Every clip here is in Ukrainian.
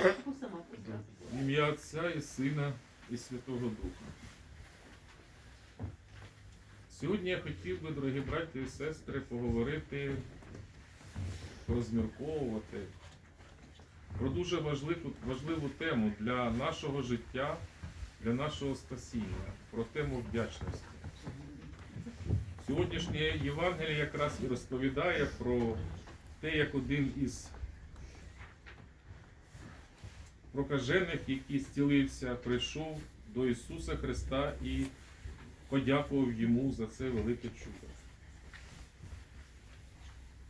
В ім'я Отця і Сина і Святого Духа. Сьогодні я хотів би, дорогі браті і сестри, поговорити, розмірковувати про дуже важливу, важливу тему для нашого життя, для нашого спасіння, про тему вдячності. Сьогоднішнє Євангеліє якраз і розповідає про те, як один із прокажених, який зцілився, прийшов до Ісуса Христа і подякував йому за це велике чудо.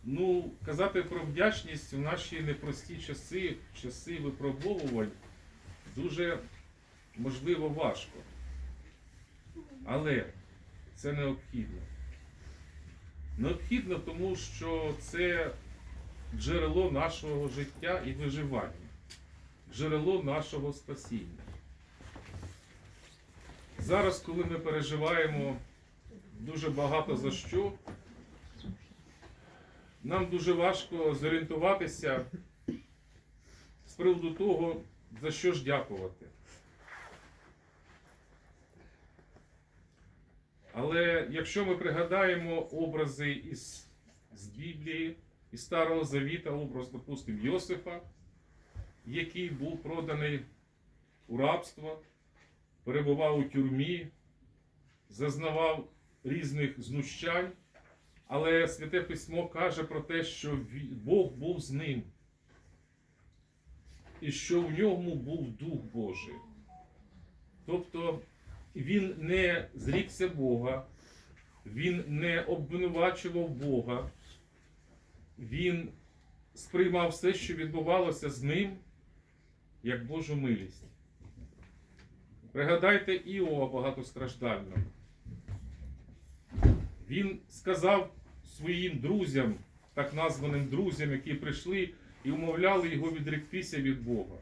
Ну, казати про вдячність в наші непрості часи, часи випробовувань, дуже можливо важко. Але це необхідно. Необхідно, тому що це джерело нашого життя і виживання, джерело нашого спасіння. Зараз, коли ми переживаємо дуже багато за що, нам дуже важко зорієнтуватися з приводу того, за що ж дякувати. Але якщо ми пригадаємо образи із, з Біблії, із Старого Завіта, образ, допустимо, Йосифа, який був проданий у рабство, перебував у тюрмі, зазнавав різних знущань, але Святе Письмо каже про те, що Бог був з ним, і що в ньому був Дух Божий. Тобто він не зрікся Бога, він не обвинувачував Бога, він сприймав все, що відбувалося з ним, як Божу милість. Пригадайте Іова багатостраждального. Він сказав своїм друзям, так названим друзям, які прийшли і умовляли його відректися від Бога.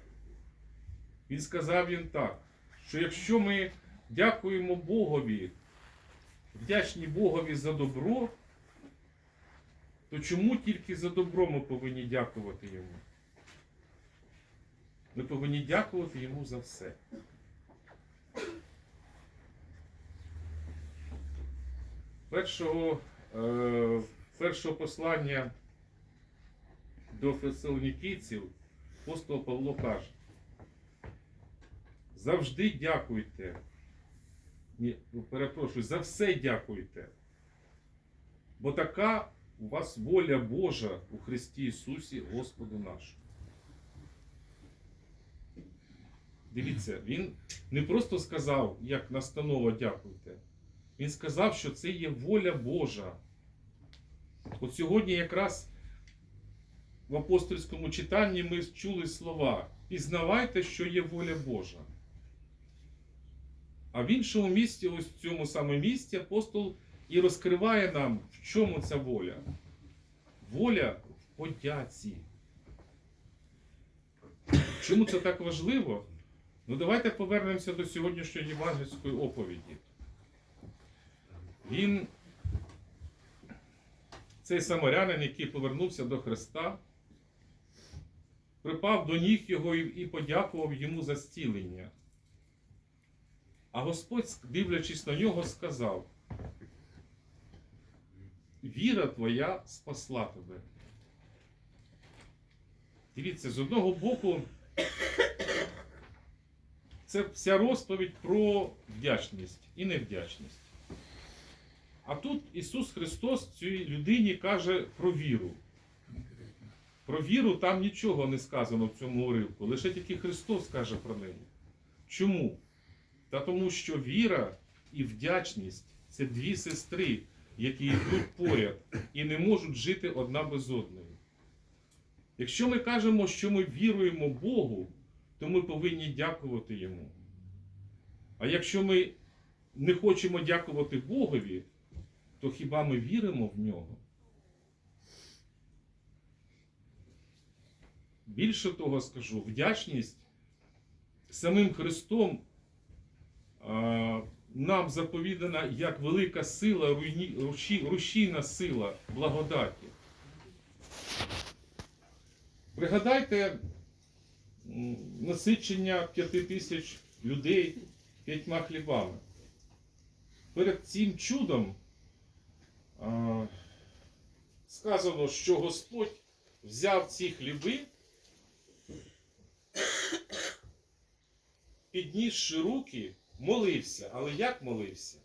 Він сказав їм так, що якщо ми дякуємо Богові, вдячні Богові за добро, то чому тільки за добро ми повинні дякувати йому? Ми повинні дякувати йому за все. Першого, е, першого послання до фесалонікійців апостол Павло каже, завжди дякуйте. Ні, ну, перепрошую, за все дякуйте. Бо така у вас воля Божа у Христі Ісусі, Господу нашому. Дивіться, він не просто сказав, як настанова дякуйте. Він сказав, що це є воля Божа. От сьогодні якраз в апостольському читанні ми чули слова: пізнавайте, що є воля Божа. А в іншому місці, ось в цьому саме місці, апостол і розкриває нам, в чому ця воля. Воля в подяці. Чому це так важливо? Ну давайте повернемося до сьогоднішньої євангельської оповіді. Він, цей самарянин, який повернувся до Христа, припав до ніг його і подякував йому за зцілення. А Господь, дивлячись на нього, сказав: Віра твоя спасла тебе. Дивіться, з одного боку, це вся розповідь про вдячність і невдячність. А тут Ісус Христос цій людині каже про віру. Про віру там нічого не сказано в цьому уривку, лише тільки Христос каже про неї. Чому? Та тому, що віра і вдячність це дві сестри, які йдуть поряд і не можуть жити одна без одної. Якщо ми кажемо, що ми віруємо Богу, то ми повинні дякувати Йому. А якщо ми не хочемо дякувати Богові, то хіба ми віримо в нього? Більше того скажу, вдячність самим Христом нам заповідана як велика сила, рушійна сила благодаті. Пригадайте, насичення п'яти тисяч людей п'ятьма хлібами. Перед цим чудом а, сказано, що Господь взяв ці хліби, піднісши руки, молився. Але як молився?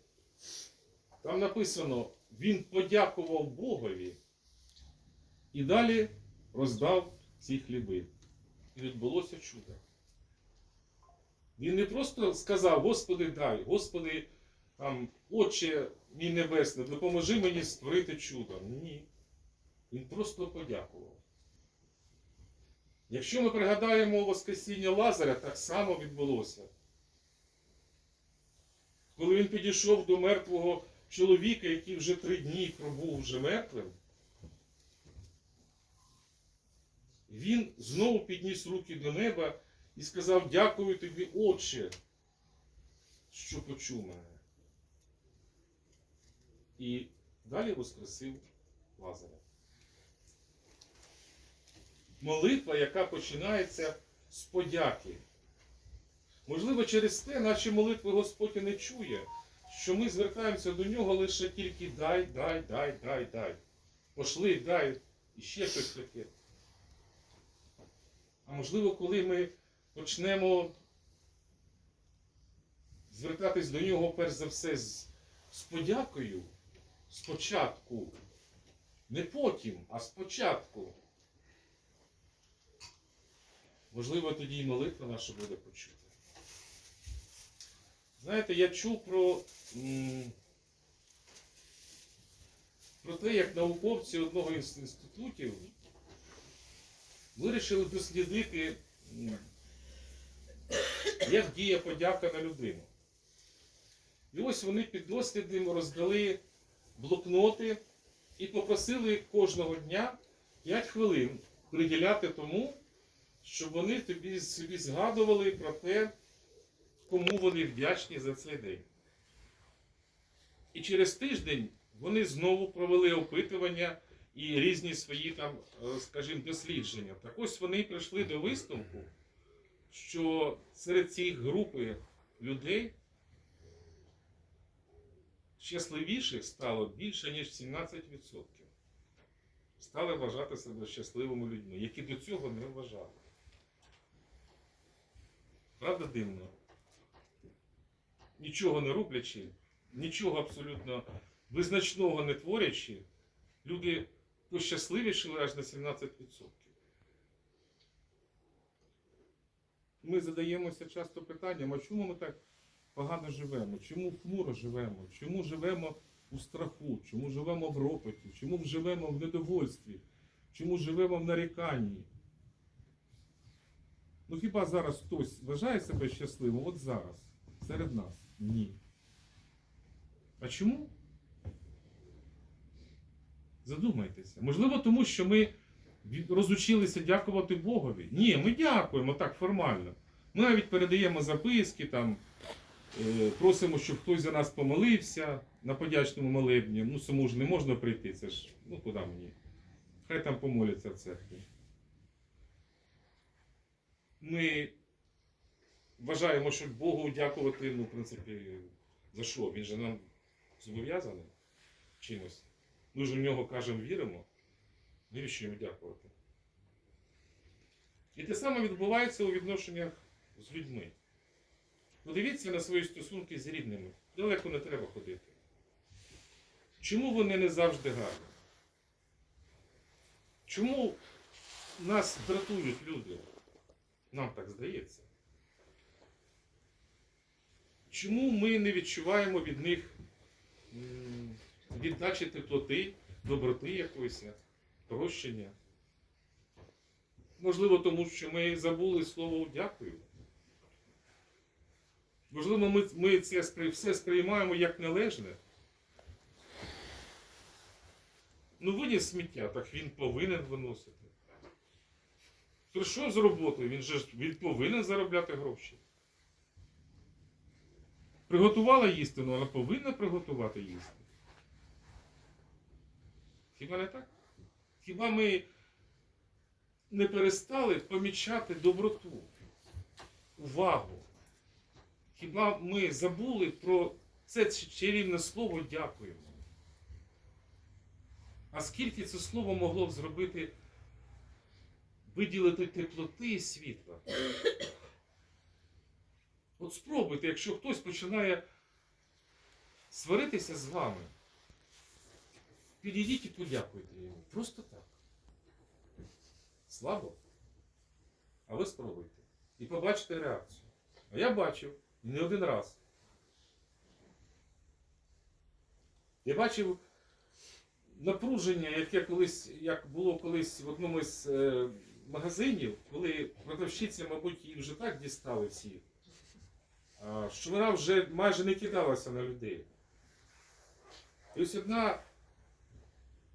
Там написано, він подякував Богові і далі роздав ці хліби. І відбулося чудо. Він не просто сказав, Господи, дай, Господи, там, Отче мій Небесний, допоможи мені створити чудо. Ні. Він просто подякував. Якщо ми пригадаємо Воскресіння Лазаря, так само відбулося. Коли він підійшов до мертвого чоловіка, який вже три дні пробув вже мертвим, він знову підніс руки до неба і сказав: Дякую тобі, Отче, що почув мене. І далі воскресив Лазаря. Молитва, яка починається з подяки. Можливо, через те наші молитви Господь не чує, що ми звертаємося до нього лише тільки дай, дай, дай, дай, дай. Пошли, дай, і ще щось таке. А можливо, коли ми почнемо звертатись до нього перш за все з, з подякою, спочатку, не потім, а спочатку. Можливо, тоді і молитва наша буде почута. Знаєте, я чув про, про те, як науковці одного із інститутів вирішили дослідити, як діє подяка на людину. І ось вони під дослідом роздали блокноти і попросили кожного дня 5 хвилин приділяти тому, щоб вони тобі собі згадували про те, кому вони вдячні за цей день. І через тиждень вони знову провели опитування і різні свої там, е, скажімо, дослідження. Так ось вони прийшли до висновку, що серед цієї групи людей щасливіших стало більше, ніж 17%. Стали вважати себе щасливими людьми, які до цього не вважали. Правда дивно? Нічого не роблячи, нічого абсолютно визначного не творячи, люди пощасливішили аж на 17%. Ми задаємося часто питанням, а чому ми так погано живемо? Чому хмуро живемо? Чому живемо у страху? Чому живемо в ропоті? Чому живемо в недовольстві? Чому живемо в наріканні? Ну хіба зараз хтось вважає себе щасливим? От зараз, серед нас? Ні. А чому? Задумайтеся. Можливо, тому що ми розучилися дякувати Богові. Ні, ми дякуємо так формально. Ми навіть передаємо записки, там, е, просимо, щоб хтось за нас помолився на подячному молебні. Ну, самому ж не можна прийти, це ж, ну куди мені? Хай там помоляться в церкві. Ми вважаємо, що Богу дякувати, ну, в принципі, за що? Він же нам зобов'язаний чимось. Ми ж в нього кажемо, віримо. Йому дякувати? І те саме відбувається у відношеннях з людьми. Подивіться на свої стосунки з рідними. Далеко не треба ходити. Чому вони не завжди гарні? Чому нас дратують люди? Нам так здається. Чому ми не відчуваємо від них віддачі теплоти, доброти якоїсь, прощення? Можливо, тому що ми забули слово дякую. Можливо, ми, ми це все сприймаємо як належне. Ну, виніс сміття, так він повинен виносити. Прийшов з роботи, він же він повинен заробляти гроші. Приготувала їсти, ну вона повинна приготувати їсти. Хіба не так? Хіба ми не перестали помічати доброту? увагу. Хіба ми забули про це чарівне слово дякуємо? А скільки це слово могло б зробити, виділити теплоти і світла? От спробуйте, якщо хтось починає сваритися з вами, підійдіть і подякуйте йому. Просто так. Слабо? А ви спробуйте. І побачите реакцію. А я бачив не один раз. Я бачив напруження, яке колись, як було колись в одному з е, магазинів, коли продавщиця, мабуть, її вже так дістали всі, що вона вже майже не кидалася на людей. І ось одна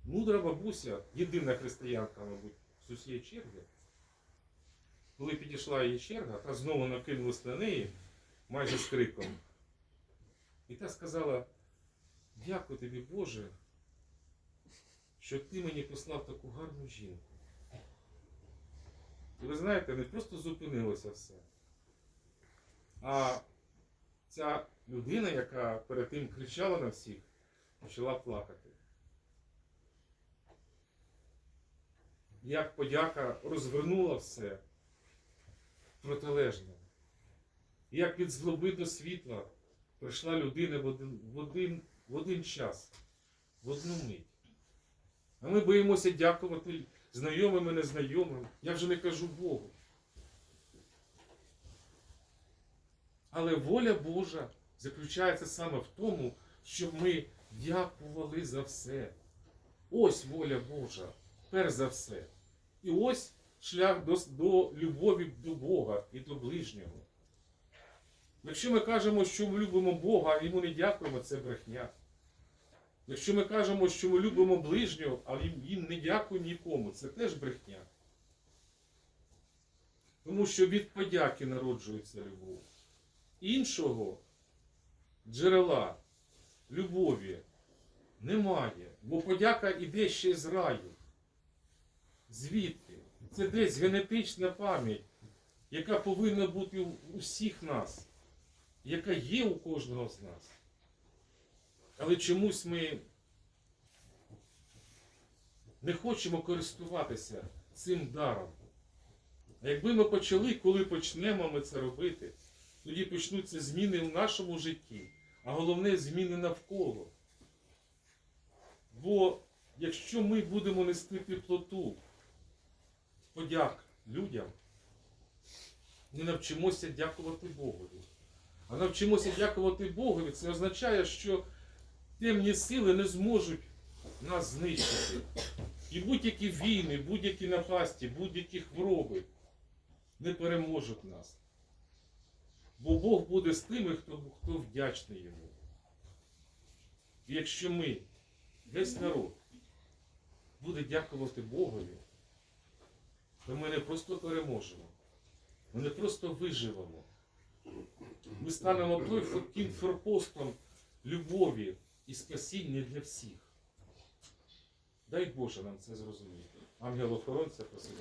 мудра бабуся, єдина християнка, мабуть, з усієї черги, коли підійшла її черга, та знову накинулась на неї майже з криком. І та сказала: дякую тобі, Боже, що ти мені послав таку гарну жінку. І ви знаєте, не просто зупинилося все. А ця людина, яка перед тим кричала на всіх, почала плакати. Як подяка розвернула все протилежне. Як від злоби до світла прийшла людина в один, в один, в один час, в одну мить. А ми боїмося дякувати знайомим і незнайомим. Я вже не кажу Богу. Але воля Божа заключається саме в тому, щоб ми дякували за все. Ось воля Божа, перш за все. І ось шлях до, до любові до Бога і до ближнього. Якщо ми кажемо, що ми любимо Бога, а йому не дякуємо, це брехня. Якщо ми кажемо, що ми любимо ближнього, але їм не дякуємо нікому, це теж брехня. Тому що від подяки народжується любов. Іншого джерела любові немає, бо подяка іде ще з раю. Звідти? Це десь генетична пам'ять, яка повинна бути у усіх нас, яка є у кожного з нас. Але чомусь ми не хочемо користуватися цим даром. А якби ми почали, коли почнемо ми це робити, тоді почнуться зміни в нашому житті, а головне зміни навколо. Бо якщо ми будемо нести теплоту, подяк людям, не навчимося дякувати Богові. А навчимося дякувати Богові, це означає, що темні сили не зможуть нас знищити. І будь-які війни, будь-які напасті, будь-які хвороби не переможуть нас. Бо Бог буде з тими, хто, хто вдячний йому. І якщо ми, весь народ, буде дякувати Богові, то ми не просто переможемо, ми не просто виживемо. Ми станемо той тим форпостом любові і спасіння для всіх. Дай Боже нам це зрозуміти. Ангел охоронця просить.